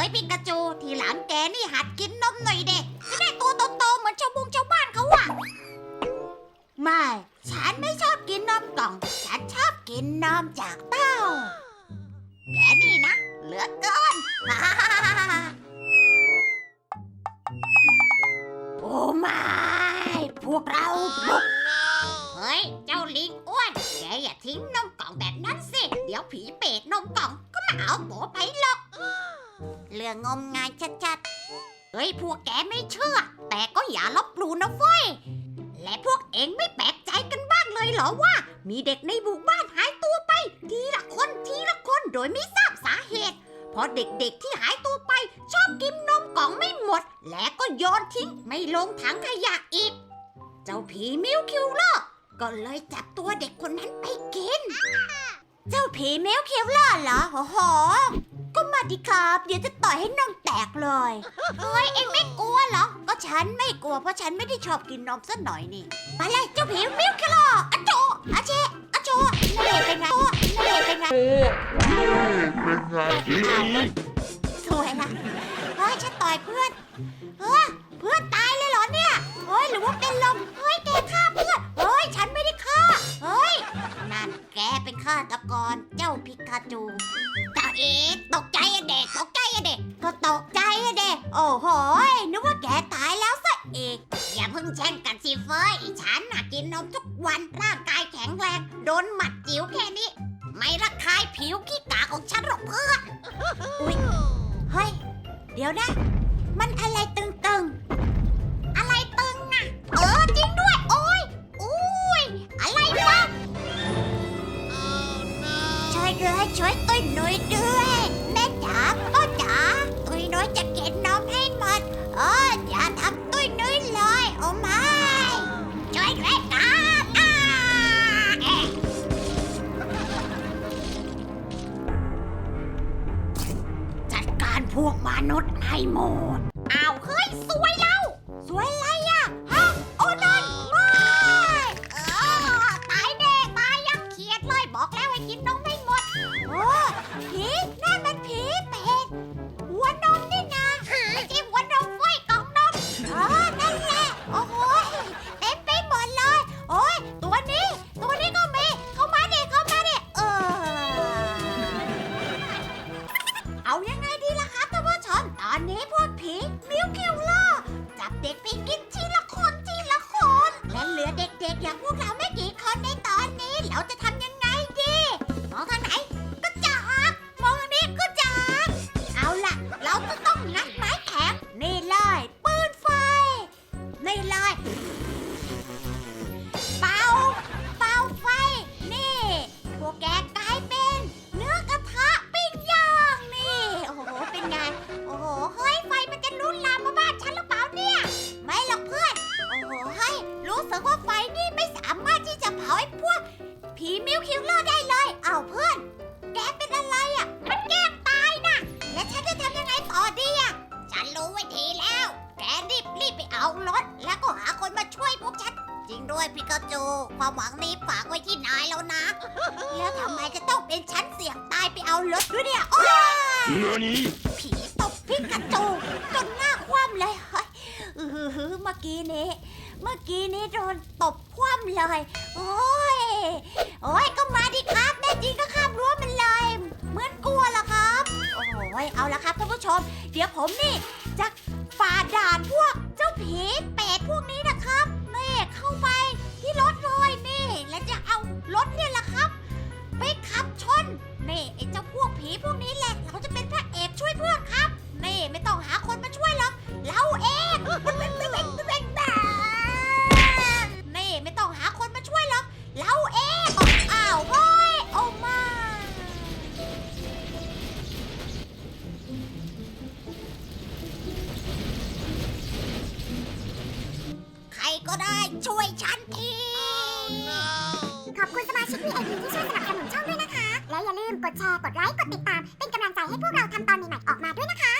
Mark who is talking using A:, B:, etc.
A: ฮ้ยปิกาจู ทีหลังแกนี่หัดกินนมหน่อยเด็จะได้ตัวโตๆเหมือนชาวบงชาวบ้านเขาอะไม่ ฉันไม่ชอบกินนมกล่อง ฉันชอบกินนมจากเต้า แกนี่นะ เหลือเกิน โอ้ไม่พวกเราบุกเฮ้ย เจ้าลิงอ้วน แกอย่าทิ้งนมกล่องแบบนั้นสิ เดี๋ยวผีเปรตนมกล่องก็มาเอาตัวไปหรอก เรื่องงมงายชัดๆ เฮ้ยพวกแกไม่เชื่อ แต่ก็อย่าลบหลู่นะเฟ้ย และพวกเองไม่แปลกใจกันบ้างเลยเหรอว่า มีเด็กในหมู่บ้านหายตัวไป ทีละคนทีละคนโดยไม่ทราบสาเหตุ เพราะเด็กๆที่หายตัวไป ชอบกินนมกล่องไม่หมด และก็โยนทิ้งไม่ลงถังขยะอีก เจ้าผีมิวคิวเลอร์ก็เลยจับตัวเด็กคนนั้นไปกิน เจ้าผีเมิวคิวเลอร์เหรอโอ้โห ก็มาดิครับ เดี๋ยวจะต่อยให้นมแตกเลยเฮ้ยเอ็งไม่กลัวเหรอ ก็ฉันไม่กลัวเพราะฉันไม่ได้ชอบกินนมสักหน่อยนี่มาเลยเจ้าผีมิวคิวเลอร์อะโจอะเชอะโจเล่เป็นไงเล่เป็นไงสวยละเฮ้ยฉันต่อยเพื่อนเฮ้ยเพื่อนตายเลยเหรอเนี่ยเฮ้ยหรือว่าเป็นลมเฮ้ยแกฆ่าเพื่อนเฮ้ยฉันไม่ได้ฆ่าเฮ้ยนั่นแกเป็นฆาตกรเจ้าพิกาจู โอ้โหยนึกว่าแกตายแล้วซะเอกอย่าเพิ่งแช่งกันสิเฟยฉันน่ะกินนมทุกวันร่างกายแข็งแรง โดนหมัดจิ๋วแค่นี้ ไม่ระคายผิวขี้กาของฉันหรอกเพื่อนอุ๊ยเฮ้ย เดี๋ยวนะ มันอะไรตึงๆ อะไรตึงอะเออจริงด้วย โอ้ยอุ้ยอะไรวะช่วยด้วยช่วยตุ้ยหนุ่ยด้วย แม่จ๋า พวกมนุษย์ให้หมด อ้าวเฮ้ยสวยแล้ว สวยแล้ว รู้สึกว่าไฟนี่ไม่สามารถที่จะเผาไอ้พวก ผีมิวคิวเลอร์ได้เลย เอาวเพื่อน แกเป็นอะไรอะ มันแกล้งตายนะแล้วฉันจะทำยังไงต่อดีอะ ฉันรู้วิธีแล้ว แกรีบรีบไปเอารถ แล้วก็หาคนมาช่วยพวกฉัน จริงด้วยพิกาจู ความหวังนี้ฝากไว้ที่นายแล้วนะ แล้วทำไมจะต้องเป็นฉันเสี่ยงตายไปเอารถด้วยเนี่ยโอ้ยผีตบพิกาจูจนหน้าคว่ำเลยเฮ้ยอือหือเมื่อกี้นี้ เมื่อกี้นี้โดนตบคว่ำเลย โอ้ย โอ้ยก็มาดิครับแน่จริงก็ข้ามรั้วมันเลย เหมือนกลัวละครับ โอ้ย เอาละครับท่านผู้ชม เดี๋ยวผมนี่จะฝ่าด่านพวกเจ้าผีเป็ดพวกนี้นะ ก็ได้ช่วยฉันที
B: ขอบคุณสมาชิก VIP ที่ช่วยสนับสนุนช่องด้วยนะคะ และอย่าลืมกดแชร์ กดไลค์ กดติดตาม เป็นกำลังใจให้พวกเราทำตอนใหม่ๆออกมาด้วยนะคะ